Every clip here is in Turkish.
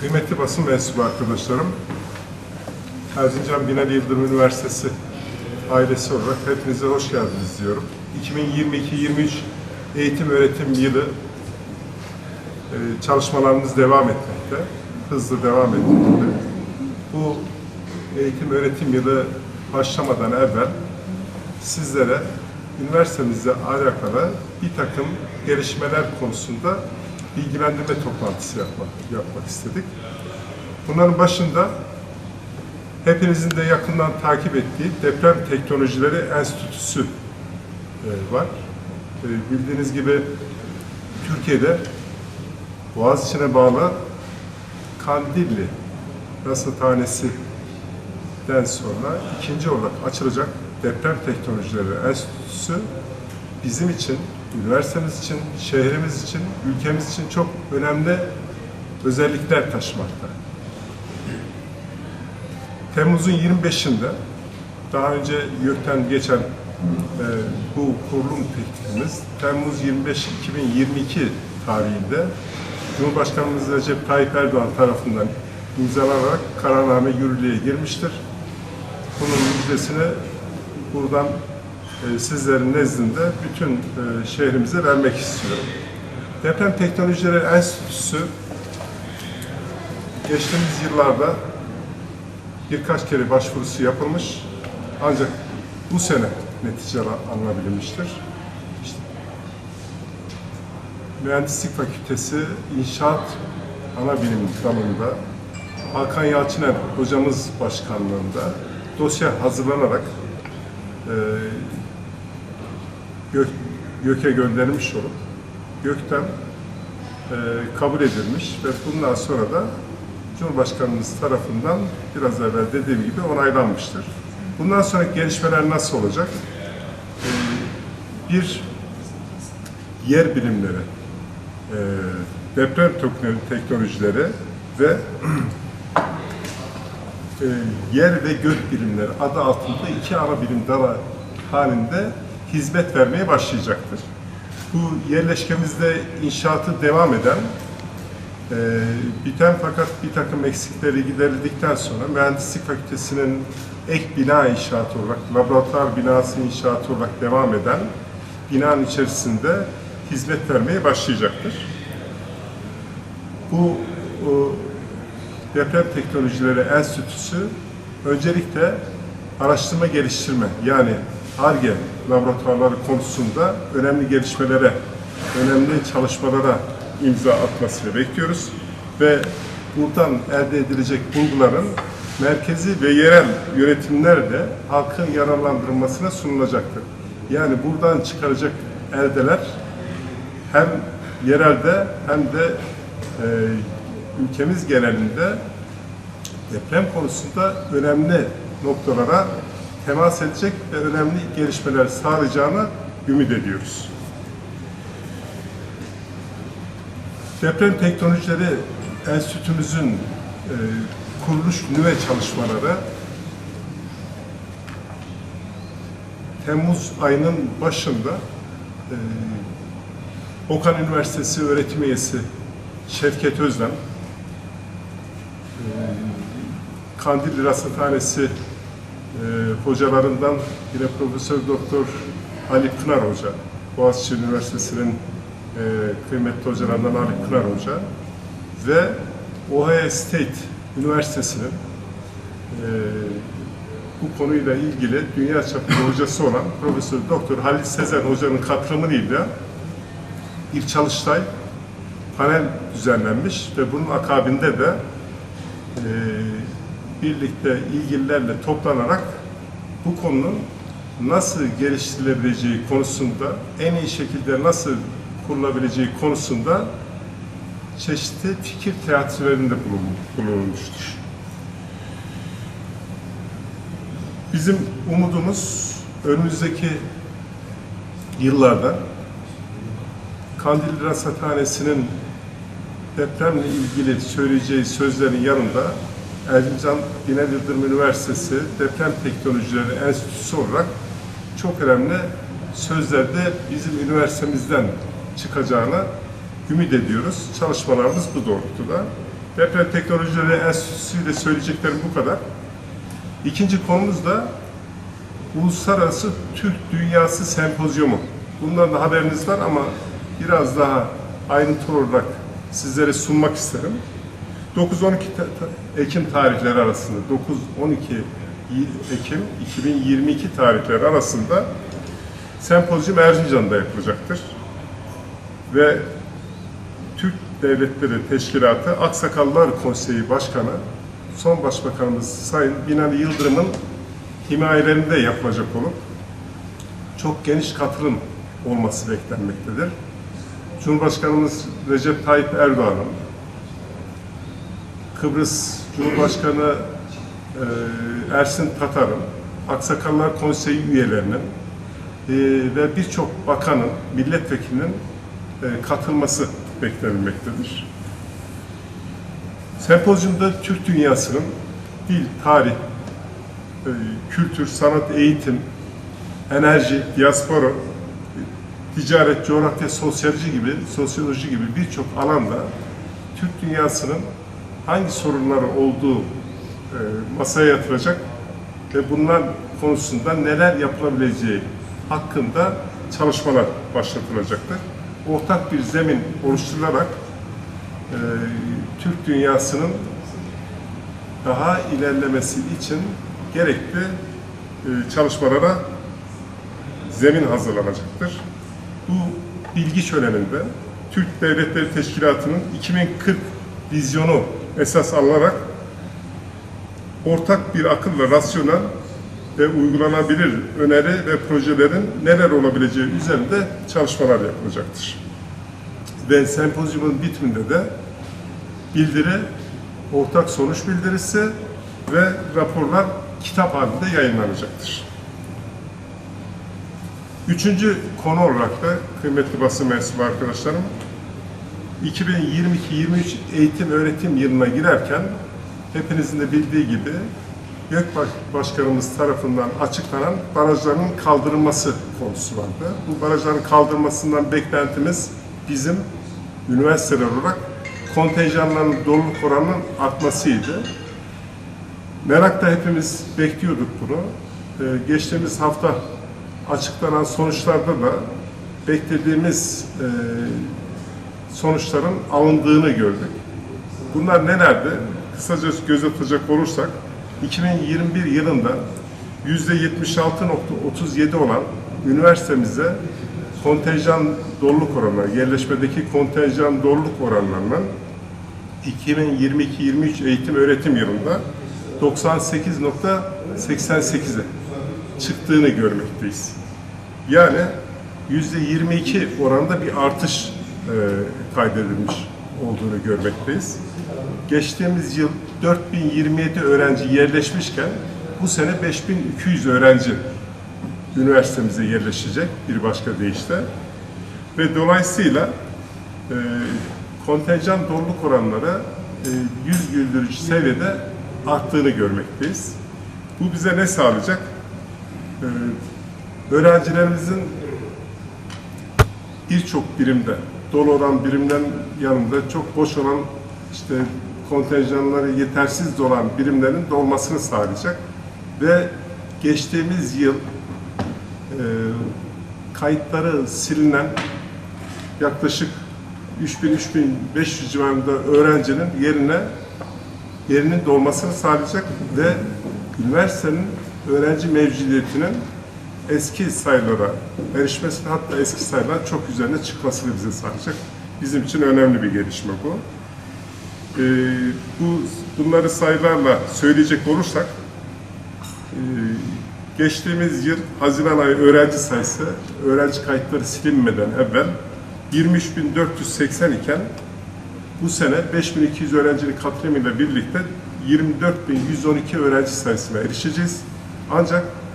Kıymetli basın mensubu arkadaşlarım, Erzincan Binali Yıldırım Üniversitesi ailesi olarak hepinize hoş geldiniz diyorum. 2022-23 eğitim öğretim yılı e, çalışmalarımız devam etmekte, hızlı devam etmekte. Bu eğitim öğretim yılı başlamadan evvel sizlere üniversitemizle alakalı bir takım gelişmeler konusunda bilgilendirme toplantısı yapmak, yapmak istedik. Bunların başında hepinizin de yakından takip ettiği Deprem Teknolojileri Enstitüsü e, var. E, Bildiğiniz gibi Türkiye'de Boğaziçi'ne bağlı Kandilli Rasathanesi'den sonra ikinci olarak açılacak Deprem Teknolojileri Enstitüsü bizim için, üniversitemiz için, şehrimiz için, ülkemiz için çok önemli özellikler taşımakta. Temmuz'un 25'inde daha önce YÖK'ten geçen e, bu kurulum teklifimiz Temmuz 25 2022 tarihinde Cumhurbaşkanımız Recep Tayyip Erdoğan tarafından imzalanarak kararname yürürlüğe girmiştir. Bunun müjdesini buradan sizlerin nezdinde bütün e, şehrimize vermek istiyorum. Deprem Teknolojileri Enstitüsü geçtiğimiz yıllarda birkaç kere başvurusu yapılmış ancak bu sene netice alınabilmiştir. İşte, Mühendislik Fakültesi İnşaat Ana Bilim Dalı'nda Hakan Yalçıner hocamız başkanlığında dosya hazırlanarak e, gök, göke gönderilmiş olup gökten e, kabul edilmiş ve bundan sonra da Cumhurbaşkanımız tarafından biraz evvel dediğim gibi onaylanmıştır. Bundan sonraki gelişmeler nasıl olacak? E, bir yer bilimleri, e, deprem teknolojileri ve e, yer ve gök bilimleri adı altında iki ana bilim dalı halinde hizmet vermeye başlayacaktır. Bu yerleşkemizde inşaatı devam eden, e, biten fakat bir takım eksikleri giderildikten sonra Mühendislik Fakültesi'nin ek bina inşaatı olarak, laboratuvar binası inşaatı olarak devam eden binanın içerisinde hizmet vermeye başlayacaktır. Bu o, Deprem Teknolojileri Enstitüsü öncelikle araştırma geliştirme yani ARGE laboratuvarları konusunda önemli gelişmelere, önemli çalışmalara imza atmasını bekliyoruz. Ve buradan elde edilecek bulguların merkezi ve yerel yönetimlerle halkın yararlandırılmasına sunulacaktır. Yani buradan çıkaracak eldeler hem yerelde hem de e, ülkemiz genelinde deprem konusunda önemli noktalara temas edecek ve önemli gelişmeler sağlayacağını ümit ediyoruz. Deprem Teknolojileri Enstitümüzün e, kuruluş nüve çalışmaları Temmuz ayının başında e, Okan Üniversitesi öğretim üyesi Şevket Özlem, e, Kandilli Rasathanesi hocalarından yine Profesör Doktor Ali Pınar Hoca, Boğaziçi Üniversitesi'nin e, kıymetli hocalarından Ali Pınar Hoca ve Ohio State Üniversitesi'nin e, bu konuyla ilgili dünya çapında hocası olan Profesör Doktor Halil Sezen Hoca'nın katılımıyla bir çalıştay panel düzenlenmiş ve bunun akabinde de e, birlikte ilgililerle toplanarak bu konunun nasıl geliştirilebileceği konusunda, en iyi şekilde nasıl kurulabileceği konusunda çeşitli fikir teatrilerinde bulunmuştur. Bizim umudumuz önümüzdeki yıllarda Kandilli Rasathanesi'nin depremle ilgili söyleyeceği sözlerin yanında Erzincan Binali Yıldırım Üniversitesi Deprem Teknolojileri Enstitüsü olarak çok önemli sözlerde bizim üniversitemizden çıkacağına ümit ediyoruz. Çalışmalarımız bu doğrultuda. Deprem Teknolojileri Enstitüsü ile söyleyeceklerim bu kadar. İkinci konumuz da Uluslararası Türk Dünyası Sempozyumu. Bundan da haberiniz var ama biraz daha ayrıntılı olarak sizlere sunmak isterim. 9-12 ta- ta- Ekim tarihleri arasında, 9-12 Ekim 2022 tarihleri arasında sempozyum Erzincan'da yapılacaktır. Ve Türk Devletleri Teşkilatı Aksakallar Konseyi Başkanı son Başbakanımız Sayın Binali Yıldırım'ın himayelerinde yapılacak olup çok geniş katılım olması beklenmektedir. Cumhurbaşkanımız Recep Tayyip Erdoğan'ın, Kıbrıs Cumhurbaşkanı e, Ersin Tatar'ın, Aksakallar Konseyi üyelerinin e, ve birçok bakanın, milletvekilinin e, katılması beklenmektedir. Sempozyumda Türk dünyasının dil, tarih, e, kültür, sanat, eğitim, enerji, diaspora, ticaret, coğrafya, sosyoloji gibi, sosyoloji gibi birçok alanda Türk dünyasının hangi sorunları olduğu e, masaya yatıracak ve bunlar konusunda neler yapılabileceği hakkında çalışmalar başlatılacaktır. Ortak bir zemin oluşturularak e, Türk dünyasının daha ilerlemesi için gerekli e, çalışmalara zemin hazırlanacaktır. Bu bilgi şöleninde Türk Devletleri Teşkilatı'nın 2040 vizyonu esas alınarak ortak bir akılla rasyonel ve uygulanabilir öneri ve projelerin neler olabileceği üzerinde çalışmalar yapılacaktır. Ve sempozyumun bitiminde de bildiri, ortak sonuç bildirisi ve raporlar kitap halinde yayınlanacaktır. Üçüncü konu olarak da kıymetli basın mensubu arkadaşlarım, 2022-23 eğitim öğretim yılına girerken hepinizin de bildiği gibi Gökbaş Başkanımız tarafından açıklanan barajların kaldırılması konusu vardı. Bu barajların kaldırılmasından beklentimiz bizim üniversiteler olarak kontenjanların doluluk oranının artmasıydı. Merakla hepimiz bekliyorduk bunu. Ee, geçtiğimiz hafta açıklanan sonuçlarda da beklediğimiz e, sonuçların alındığını gördük. Bunlar nelerdi? Kısaca göz atacak olursak 2021 yılında %76.37 olan üniversitemize kontenjan doluluk oranı, yerleşmedeki kontenjan doluluk oranlarının 2022-23 eğitim öğretim yılında 98.88'e çıktığını görmekteyiz. Yani %22 oranında bir artış kaydedilmiş olduğunu görmekteyiz. Geçtiğimiz yıl 4027 öğrenci yerleşmişken bu sene 5200 öğrenci üniversitemize yerleşecek bir başka deyişle. Ve dolayısıyla e, kontenjan doluluk oranları e, yüz güldürücü seviyede arttığını görmekteyiz. Bu bize ne sağlayacak? E, öğrencilerimizin birçok birimde dolu olan birimden yanında çok boş olan işte kontenjanları yetersiz olan birimlerin dolmasını sağlayacak. Ve geçtiğimiz yıl e, kayıtları silinen yaklaşık 3000-3500 civarında öğrencinin yerine yerinin dolmasını sağlayacak ve üniversitenin öğrenci mevcudiyetinin eski sayılara erişmesini hatta eski sayılar çok üzerine çıkmasını bize sağlayacak. Bizim için önemli bir gelişme bu. Ee, bu bunları sayılarla söyleyecek olursak e, geçtiğimiz yıl Haziran ayı öğrenci sayısı öğrenci kayıtları silinmeden evvel 23.480 iken bu sene 5200 öğrencinin katılımıyla birlikte 24.112 öğrenci sayısına erişeceğiz. Ancak e,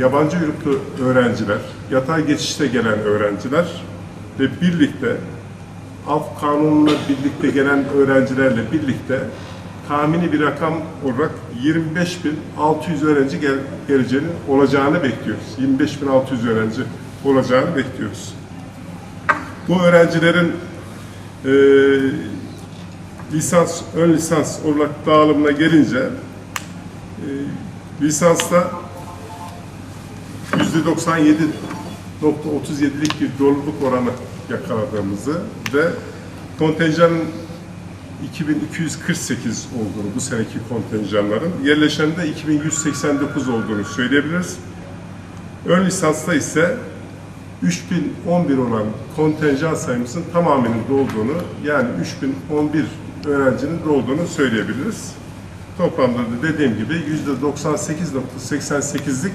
yabancı uyruklu öğrenciler, yatay geçişte gelen öğrenciler ve birlikte af kanununa birlikte gelen öğrencilerle birlikte tahmini bir rakam olarak 25.600 öğrenci gel, geleceğini olacağını bekliyoruz. 25.600 öğrenci olacağını bekliyoruz. Bu öğrencilerin e, lisans, ön lisans olarak dağılımına gelince e, lisansta %97.37'lik bir doluluk oranı yakaladığımızı ve kontenjanın 2248 olduğunu bu seneki kontenjanların yerleşende 2189 olduğunu söyleyebiliriz. Ön lisansta ise 3011 olan kontenjan sayımızın tamamının dolduğunu yani 3011 öğrencinin dolduğunu söyleyebiliriz. Toplamda da dediğim gibi %98.88'lik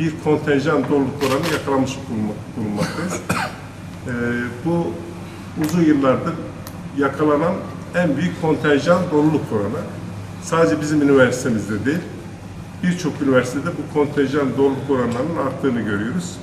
bir kontenjan doluluk oranı yakalamış bulunmak- bulunmaktayız. Ee, bu uzun yıllardır yakalanan en büyük kontenjan doluluk oranı. Sadece bizim üniversitemizde değil, birçok üniversitede bu kontenjan doluluk oranlarının arttığını görüyoruz.